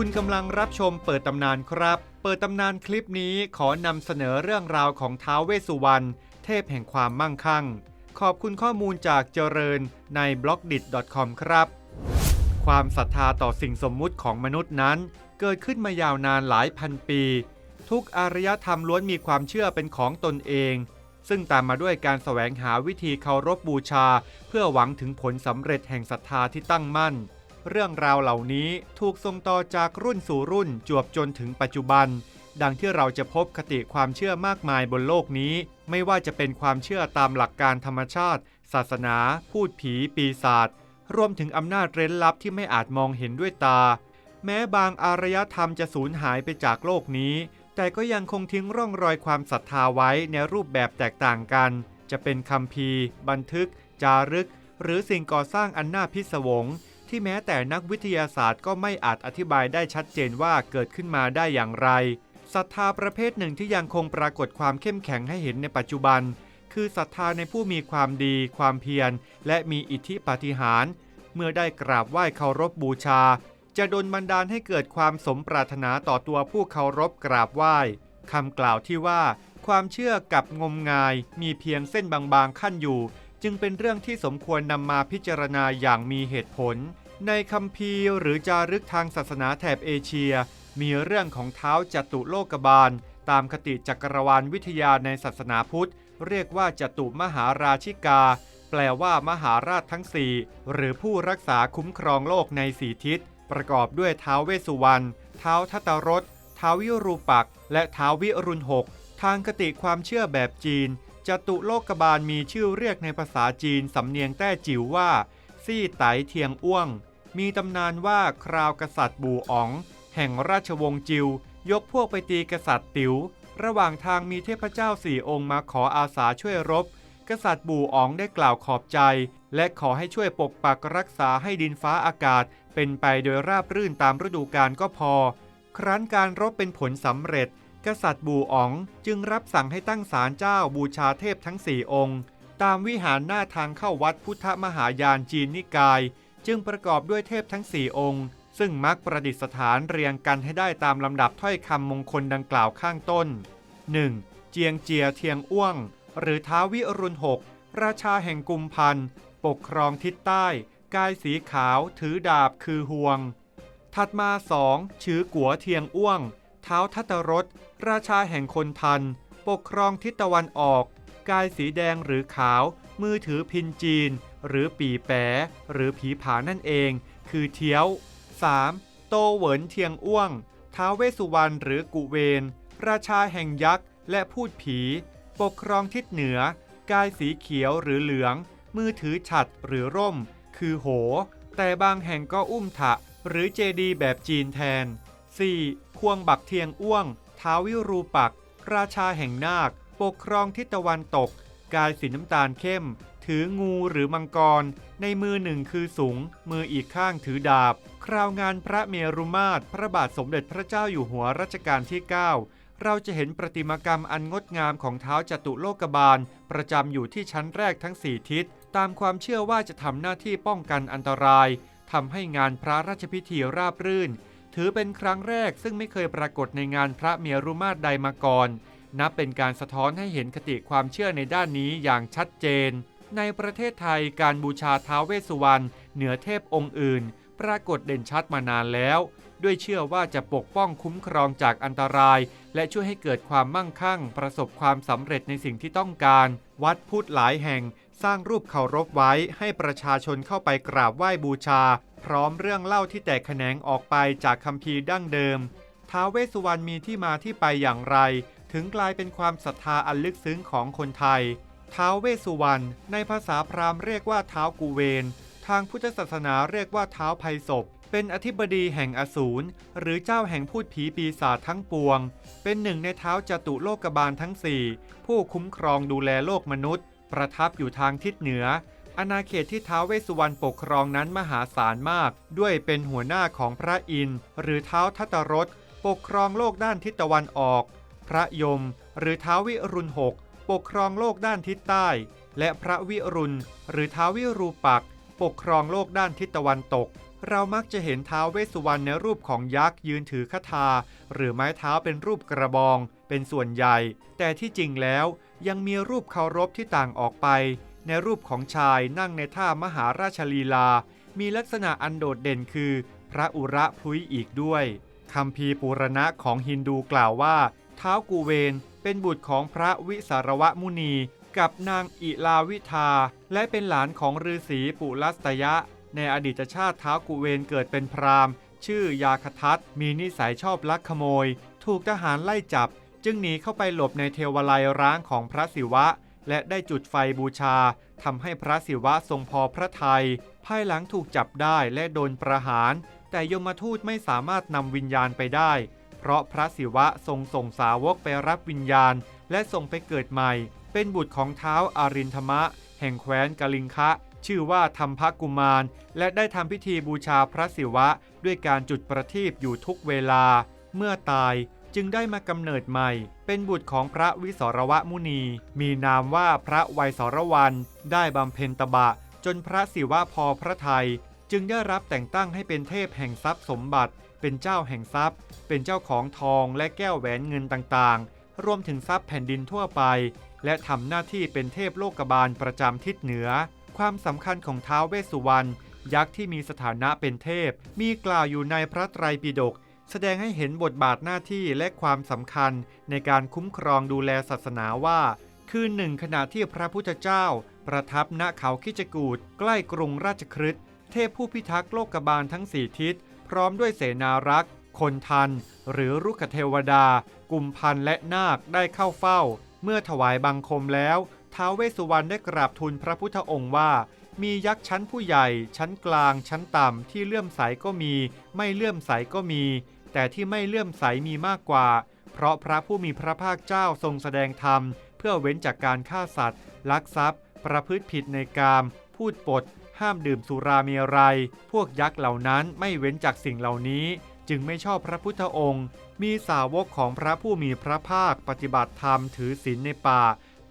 คุณกำลังรับชมเปิดตำนานครับ เปิดตำนานคลิปนี้ขอนำเสนอเรื่องราวของท้าวเวสสุวรรณเทพแห่งความมั่งคั่ง ขอบคุณข้อมูลจากเจริญใน b l o g d i t c o m ครับ ความศรัทธาต่อสิ่งสมมุติของมนุษย์นั้น เกิดขึ้นมายาวนานหลายพันปี ทุกอารยธรรมล้วนมีความเชื่อเป็นของตนเอง ซึ่งตามมาด้วยการแสวงหาวิธีเคารพบูชา เพื่อหวังถึงผลสำเร็จแห่งศรัทธาที่ตั้งมั่น เรื่องราวเหล่านี้ถูกส่งต่อจากรุ่นสู่รุ่นจวบจนถึงปัจจุบัน ดังที่เราจะพบคติความเชื่อมากมายบนโลกนี้ ไม่ว่าจะเป็นความเชื่อตามหลักการธรรมชาติ ศาสนา พูดผีปีศาจรวมถึงอำนาจเร้นลับที่ไม่อาจมองเห็นด้วยตา แม้บางอารยธรรมจะสูญหายไปจากโลกนี้ แต่ก็ยังคงทิ้งร่องรอยความศรัทธาไว้ในรูปแบบแตกต่างกัน จะเป็นคัมภีบันทึก จารึก หรือสิ่งก่อสร้างอันน่าพิศวง ที่แม้แต่นักวิทยาศาสตร์ก็ไม่อาจอธิบายได้ชัดเจนว่าเกิดขึ้นมาได้อย่างไรศรัทธาประเภทหนึ่งที่ยังคงปรากฏความเข้มแข็งให้เห็นในปัจจุบัน คือศรัทธาในผู้มีความดี ความเพียร และมีอิทธิปาฏิหาริย์เมื่อได้กราบไหว้เคารพบูชา จะดลบันดาลให้เกิดความสมปรารถนาต่อตัวผู้เคารพกราบไหว้คำกล่าวที่ว่า ความเชื่อกับงมงายมีเพียงเส้นบางๆขั้นอยู่ จึงเป็นเรื่องที่สมควรนำมาพิจารณาอย่างมีเหตุผล ในคัมภีร์หรือจารึกทางศาสนาแถบเอเชีย มีเรื่องของเท้าจัตุโลกบาล ตามคติจักรวาลวิทยาในศาสนาพุทธ เรียกว่าจัตุมหาราชิกา แปลว่ามหาราชทั้งสี่หรือผู้รักษาคุ้มครองโลกในสี่ทิศ ประกอบด้วยเท้าเวสุวรรณเท้าทัตตรสท้าวิรูปัก และเท้าววิรุณหกทางคติความเชื่อแบบจีน จตุโลกบาลมีชื่อเรียกในภาษาจีนสำเนียงแต้จิ๋วว่า ซี่ไตเทียงอ้วง มีตำนานว่าคราวกษัตริย์บูอ๋อง แห่งราชวงศ์จิว ยกพวกไปตีกษัตริย์ติ๋ว ระหว่างทางมีเทพเจ้าสี่องค์มาขออาสาช่วยรบ กษัตริย์บูอ๋องได้กล่าวขอบใจ และขอให้ช่วยปกปักรักษาให้ดินฟ้าอากาศ เป็นไปโดยราบรื่นตามฤดูกาลก็พอ ครั้นการรบเป็นผลสำเร็จ กษัตริย์บูอ๋องจึงรับสั่งให้ตั้งศาลเจ้าบูชาเทพทั้งสี่องค์ ตามวิหารหน้าทางเข้าวัดพุทธมหายานจีนนิกาย จึงประกอบด้วยเทพทั้งสี่องค์ ซึ่งมักประดิษฐานเรียงกันให้ได้ตามลำดับถ้อยคำมงคลดังกล่าวข้างต้น 1. เจียงเจียเทียงอ้วง หรือท้าววิรุณหกราชาแห่งกุมพันปกครองทิศใต้ กายสีขาวถือดาบคือห่วง ถัดมาสองชื่อกัวเทียงอ้วง ท้าทัตตรสราชาแห่งคนทัน ปกครองทิศตะวันออก กายสีแดงหรือขาว มือถือพินจีน หรือปีแปะหรือผีผานั่นเอง คือเทียว 3. โตเหวินเทียงอ้วง ท้าวเวสสุวรรณหรือกุเวน ราชาแห่งยักษ์และพูดผี ปกครองทิศเหนือ กายสีเขียวหรือเหลือง มือถือฉัดหรือร่ม คือโห แต่บางแห่งก็อุ้มถะ หรือเจดีแบบจีนแทน 4. ควงบักเทียงอ้วง ท้าวิรูปัก ราชาแห่งนาค ปกครองทิศตะวันตก กายสีน้ำตาลเข้ม ถืองูหรือมังกร ในมือหนึ่งคือสูง มืออีกข้างถือดาบ คราวงานพระเมรุมาตร พระบาทสมเด็จพระเจ้าอยู่หัวรัชกาลที่ 9เราจะเห็นประติมากรรมอันงดงามของเท้าจตุโลกบาล ประจำอยู่ที่ชั้นแรกทั้งสี่ทิศ ตามความเชื่อว่าจะทำหน้าที่ป้องกันอันตรายทำให้งานพระราชพิธีราบรื่น ถือเป็นครั้งแรกซึ่งไม่เคยปรากฏในงานพระเมรุมาตรใดมาก่อน นับเป็นการสะท้อนให้เห็นคติความเชื่อในด้านนี้อย่างชัดเจน ในประเทศไทยการบูชาท้าวเวสสุวรรณเหนือเทพองค์อื่น ปรากฏเด่นชัดมานานแล้ว ด้วยเชื่อว่าจะปกป้องคุ้มครองจากอันตราย และช่วยให้เกิดความมั่งคั่ง ประสบความสำเร็จในสิ่งที่ต้องการ วัดพุทธหลายแห่งสร้างรูปเคารพไว้ให้ประชาชนเข้าไปกราบไหว้บูชา พร้อมเรื่องเล่าที่แตกแขนงออกไปจากคัมภีร์ดั้งเดิม ท้าวเวสสุวรรณมีที่มาที่ไปอย่างไร ถึงกลายเป็นความศรัทธาอันลึกซึ้งของคนไทย ท้าวเวสสุวรรณในภาษาพราหมณ์เรียกว่าท้าวกูเวน ทางพุทธศาสนาเรียกว่าท้าวไพศพเป็นอธิบดีแห่งอสูรหรือเจ้าแห่งพูดผีปีศาจทั้งปวง เป็นหนึ่งในเท้าจตุโลกบาลทั้งสี่ผู้คุ้มครองดูแลโลกมนุษย์ ประทับอยู่ทางทิศเหนือ อาณาเขตที่ท้าวเวสสุวรรณปกครองนั้นมหาศาลมาก ด้วยเป็นหัวหน้าของพระอินทร์หรือเท้าทัตตรสปกครองโลกด้านทิศตะวันออก พระยม หรือท้าววิรุณหกปกครองโลกด้านทิศใต้ และพระวิรุณ หรือท้าววิรูปักปกครองโลกด้านทิศตะวันตก เรามักจะเห็นท้าวเวสสุวรรณในรูปของยักษ์ยืนถือคาถาหรือไม้เท้าเป็นรูปกระบอง เป็นส่วนใหญ่ แต่ที่จริงแล้วยังมีรูปเคารพที่ต่างออกไป ในรูปของชายนั่งในท่ามหาราชลีลา มีลักษณะอันโดดเด่นคือ พระอุระพลุยอีกด้วยคำพีปุรณะของฮินดูกล่าวว่า เท้ากูเวนเป็นบุตรของพระวิสารวะมุนี กับนางอิลาวิทา และเป็นหลานของฤาษีปุลัสตยะ ในอดีตชาติเท้ากุเวนเกิดเป็นพราหมณ์ ชื่อยาคทัตมีนิสัยชอบลักขโมย ถูกทหารไล่จับ จึงหนีเข้าไปหลบในเทวาลัยร้างของพระศิวะ และได้จุดไฟบูชาทำให้พระศิวะทรงพอพระทยัยภายหลังถูกจับได้และโดนประหาร แต่ยมทูตไม่สามารถนำวิญญาณไปได้ เพราะพระศิวะทรงส่งสาวกไปรับวิญญาณ และส่งไปเกิดใหม่ เป็นบุตรของเท้าอารินธมะ แห่งแคว้นกลิงคะ ชื่อว่าธรรมภกุมาร และได้ทำพิธีบูชาพระศิวะ ด้วยการจุดประทีปอยู่ทุกเวลา เมื่อตายจึงได้มากำเนิดใหม่ เป็นบุตรของพระวิสรวะมุนี มีนามว่าพระไวยสรวัน ได้บำเพ็ญตบะ จนพระศิวะพอพระทยัยจึงได้รับแต่งตั้งให้เป็นเทพแห่งทรัพย์สมบัติ เป็นเจ้าแห่งทรัพย์ เป็นเจ้าของทองและแก้วแหวนเงินต่างๆ รวมถึงทรัพย์แผ่นดินทั่วไป และทำหน้าที่เป็นเทพโลกบาลประจำทิศเหนือ ความสำคัญของท้าวเวสสุวรรณยักษ์ที่มีสถานะเป็นเทพ มีกล่าวอยู่ในพระไตรปิฎก แสดงให้เห็นบทบาทหน้าที่และความสำคัญในการคุ้มครองดูแลศาสนาว่า คือหนึ่งขณะที่พระพุทธเจ้า ประทับณเขาคิจกูดใกล้กรุงราชคฤห์เทพผู้พิทักษ์โลกบาลทั้งสี่ทิศ พร้อมด้วยเสนารักษ์ คนทัน หรือรุกขเทวดา กุมพันและนาคได้เข้าเฝ้า เมื่อถวายบังคมแล้วท้าวเวสสุวรรณได้กราบทูลพระพุทธองค์ว่า มียักษ์ชั้นผู้ใหญ่ ชั้นกลาง ชั้นต่ำที่เลื่อมใสก็มี ไม่เลื่อมใสก็มี แต่ที่ไม่เลื่อมใสมีมากกว่า เพราะพระผู้มีพระภาคเจ้าทรงแสดงธรรม เพื่อเว้นจากการฆ่าสัตว์ ลักทรัพย์ ประพฤติผิดในกาม พูดปด ห้ามดื่มสุราเมรัย พวกยักษ์เหล่านั้นไม่เว้นจากสิ่งเหล่านี้ จึงไม่ชอบพระพุทธองค์ มีสาวกของพระผู้มีพระภาคปฏิบัติธรรมถือศีลในป่า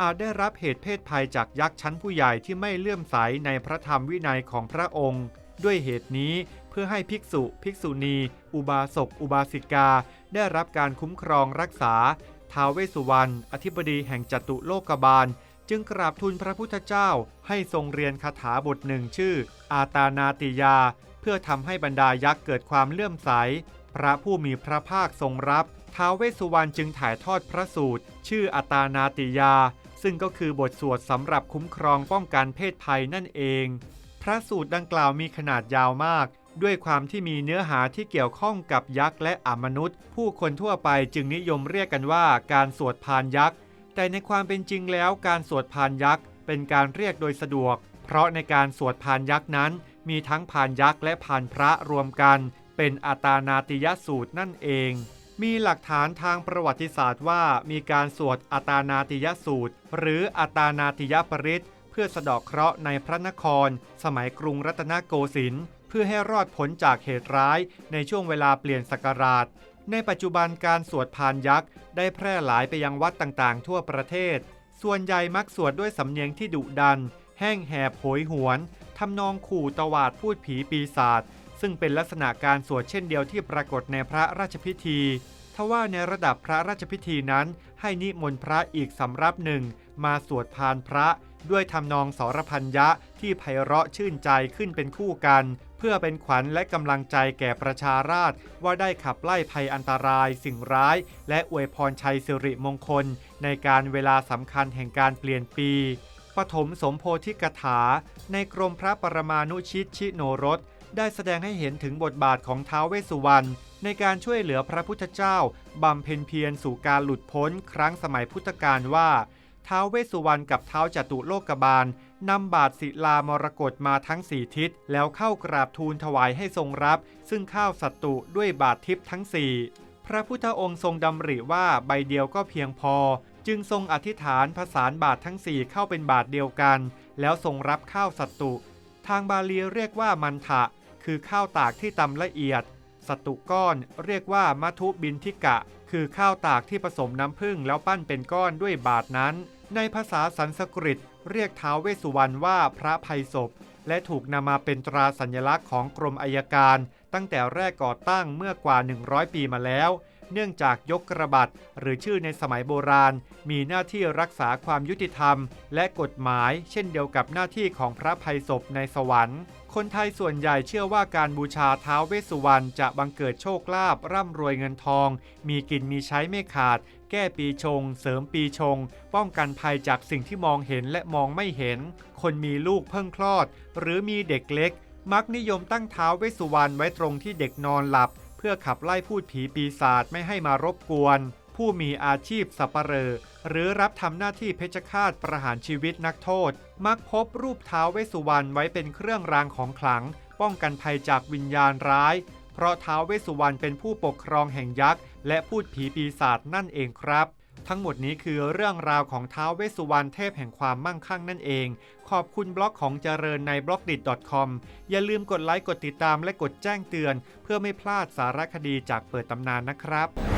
อาจได้รับเหตุเพศภัยจากยักษ์ชั้นผู้ใหญ่ที่ไม่เลื่อมใสในพระธรรมวินัยของพระองค์ ด้วยเหตุนี้ พื่อให้ภิกษุ ภิกษุณี อุบาสก อุบาสิกา ได้รับการคุ้มครองรักษา ท้าวเวสสุวรรณ อธิบดีแห่งจตุโลกบาล จึงกราบทูลพระพุทธเจ้า ให้ทรงเรียนคาถาบทหนึ่งชื่อ อาตานาติยา เพื่อทำให้บรรดายักษ์เกิดความเลื่อมใส พระผู้มีพระภาคทรงรับท้าวเวสสุวรรณจึงถ่ายทอดพระสูตร ชื่ออาตานาติยา ซึ่งก็คือบทสวดสำหรับคุ้มครองป้องกันเพศภัยนั่นเอง พระสูตรดังกล่าวมีขนาดยาวมาก ด้วยความที่มีเนื้อหาที่เกี่ยวข้องกับยักษ์และอมนุษย์ ผู้คนทั่วไปจึงนิยมเรียกกันว่าการสวดพานยักษ์ แต่ในความเป็นจริงแล้วการสวดพานยักษ์เป็นการเรียกโดยสะดวก เพราะในการสวดพานยักษ์นั้น มีทั้งพานยักษ์และพานพระรวมกัน เป็นอาตานาติยสูตรนั่นเอง มีหลักฐานทางประวัติศาสตร์ว่ามีการสวดอาตานาติยสูตร หรืออาตานาติยปริตเพื่อสะดอกเคราะห์ในพระนคร สมัยกรุงรัตนโกสินทร์เพื่อให้รอดพ้นจากเหตุร้ายในช่วงเวลาเปลี่ยนศักราช ในปัจจุบันการสวดพานยักษ์ ได้แพร่หลายไปยังวัดต่างๆ ทั่วประเทศ ส่วนใหญ่มักสวดด้วยสำเนียงที่ดุดัน แห้งแหบโหยหวนทำนองขู่ตวาดพูดผีปีศาจซึ่งเป็นลักษณะการสวดเช่นเดียวที่ปรากฏในพระราชพิธีทว่าในระดับพระราชพิธีนั้น ให้นิมนต์พระอีกสำรับหนึ่ง มาสวดพานพระ ด้วยทำนองสรพัญญะที่ไพเราะชื่นใจขึ้นเป็นคู่กัน พื่อเป็นขวัญและกำลังใจแก่ประชาราษฎรว่าได้ขับไล่ภัยอันตราย สิ่งร้าย และอวยพรชัยสิริมงคล ในการเวลาสำคัญแห่งการเปลี่ยนปีปฐมสมโพธิกถา ในกรมพระปรมานุชิตชิโนรส ได้แสดงให้เห็นถึงบทบาทของท้าวเวสสุวรรณในการช่วยเหลือพระพุทธเจ้าบำเพ็ญเพียรสู่การหลุดพ้นครั้งสมัยพุทธกาลว่า ท้าวเวสุวรรณกับท้าวจตุโลกบาลนำบาทศิลามรกตมาทั้งสี่ทิศ แล้วเข้ากราบทูลถวายให้ทรงรับ ซึ่งข้าวสัตตุด้วยบาททิพย์ทั้งสี่พระพุทธองค์ทรงดำริว่าใบเดียวก็เพียงพอ จึงทรงอธิษฐานผสานบาททั้งสี่เข้าเป็นบาทเดียวกัน แล้วทรงรับข้าวสัตตุ ทางบาลีเรียกว่ามันทะคือข้าวตากที่ตำละเอียด สัตุก้อนเรียกว่ามัทุบินทิกะ คือข้าวตากที่ผสมน้ำผึ้งแล้วปั้นเป็นก้อนด้วยบาทนั้น ในภาษาสันสกฤต เรียกท้าวเวสสุวรรณว่าพระภัยศพ และถูกนำมาเป็นตราสัญลักษณ์ของกรมอายการ ตั้งแต่แรกก่อตั้งเมื่อกว่า 100 ปีมาแล้ว เนื่องจากยกกระบัดหรือชื่อในสมัยโบราณ มีหน้าที่รักษาความยุติธรรม และกฎหมาย เช่นเดียวกับหน้าที่ของพระภัยศพในสวรรค์ คนไทยส่วนใหญ่เชื่อว่าการบูชาท้าวเวสสุวรรณจะบังเกิดโชคลาภร่ำรวยเงินทอง มีกินมีใช้ไม่ขาด แก้ปีชง เสริมปีชง ป้องกันภัยจากสิ่งที่มองเห็นและมองไม่เห็น คนมีลูกเพิ่งคลอด หรือมีเด็กเล็ก มักนิยมตั้งท้าวเวสสุวรรณไว้ตรงที่เด็กนอนหลับ พื่อขับไล่พูดผีปีศาจไม่ให้มารบกวน ผู้มีอาชีพสัปเหร่อหรือรับทำหน้าที่เพชฌฆาตประหารชีวิตนักโทษ มักพบรูปเท้าเวสุวรรณไว้เป็นเครื่องรางของขลัง ป้องกันภัยจากวิญญาณร้าย เพราะเท้าเวสุวรรณเป็นผู้ปกครองแห่งยักษ์และพูดผีปีศาจนั่นเองครับ ทั้งหมดนี้คือเรื่องราวของท้าวเวสุวรรณเทพแห่งความมั่งคั่งนั่นเอง ขอบคุณบล็อกของเจริญในบล็อกดิ .com อย่าลืมกดไลค์กดติดตามและกดแจ้งเตือน เพื่อไม่พลาดสารคดีจากเปิดตำนานนะครับ